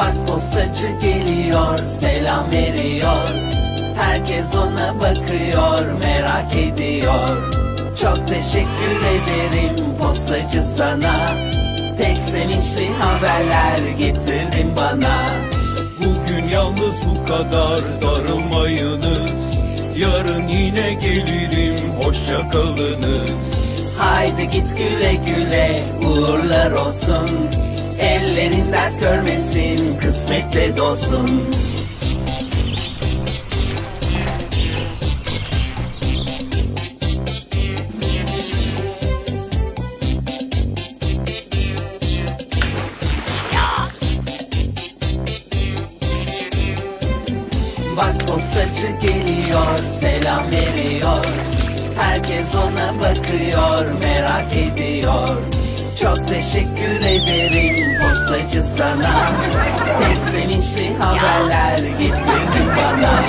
Bak postacı geliyor selam veriyor. Herkes ona bakıyor merak ediyor. Çok teşekkür ederim postacı sana. Pek sevinçli haberler getirdin bana. Bugün yalnız bu kadar darılmayınız. Yarın yine gelirim hoşça kalınız. Haydi git güle güle uğurlar olsun Ellerin dert görmesin kısmetle dolsun. Bak postacı geliyor selam veriyor. Herkes ona bakıyor merak ediyor Çok teşekkür ederim postacı sana. Pek sevinçli haberler getirdin bana.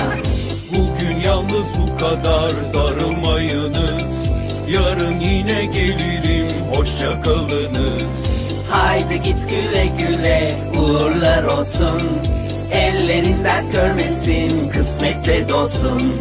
Bugün yalnız bu kadar darılmayınız. Yarın yine gelirim hoşça kalınız. Haydi git güle güle uğurlar olsun. Ellerin dert görmesin kısmetle dolsun